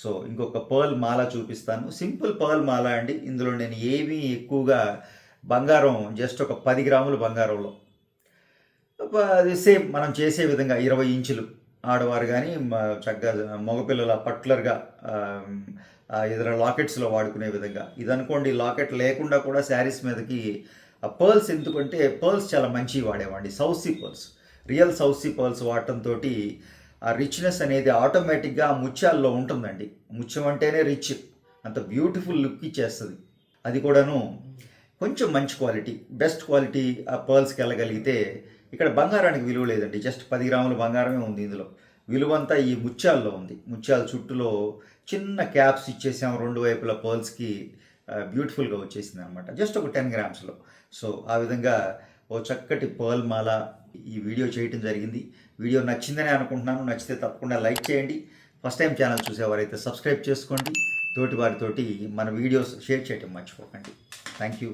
So ఇంకొక pearl మాల చూపిస్తాను. Simple pearl మాల అండి. ఇందులో నేను ఏమీ ఎక్కువగా బంగారం జస్ట్ ఒక పది గ్రాములు బంగారంలో. సేమ్ మనం చేసే విధంగా ఇరవై ఇంచులు ఆడవారు కానీ చక్కగా మగపిల్లల పట్లర్గా ఇతర లాకెట్స్లో వాడుకునే విధంగా. ఇది అనుకోండి లాకెట్ లేకుండా కూడా శారీస్ మీదకి ఆ పర్ల్స్ ఎందుకంటే పర్ల్స్ చాలా మంచివి వాడేవాడి సౌసీ పర్ల్స్ రియల్ సౌసీ పర్ల్స్ వాడటంతో ఆ రిచ్నెస్ అనేది ఆటోమేటిక్గా ఆ ముత్యాల్లో ఉంటుందండి. ముత్యం అంటేనే రిచ్ అంత బ్యూటిఫుల్ లుక్ ఇచ్చేస్తుంది. అది కూడాను కొంచెం మంచి క్వాలిటీ బెస్ట్ క్వాలిటీ ఆ పర్ల్స్కి వెళ్ళగలిగితే ఇక్కడ బంగారానికి విలువ లేదండి. జస్ట్ పది గ్రాముల బంగారమే ఉంది ఇందులో. విలువంతా ఈ ముత్యాల్లో ఉంది. ముత్యాల చుట్టూలో చిన్న క్యాప్స్ ఇచ్చేసాం రెండు వైపుల పర్ల్స్కి బ్యూటిఫుల్గా వచ్చేసింది అనమాట జస్ట్ ఒక టెన్ గ్రామ్స్లో సో ఆ విధంగా ఓ చక్కటి పర్ల్ మాల ఈ వీడియో చేయటం జరిగింది. వీడియో నచ్చిందని అనుకుంటున్నాను. నచ్చితే తప్పకుండా లైక్ చేయండి. ఫస్ట్ టైం ఛానల్ చూసేవారైతే సబ్స్క్రైబ్ చేసుకోండి. తోటి వారితోటి మన వీడియోస్ షేర్ చేయటం మర్చిపోకండి. Thank you.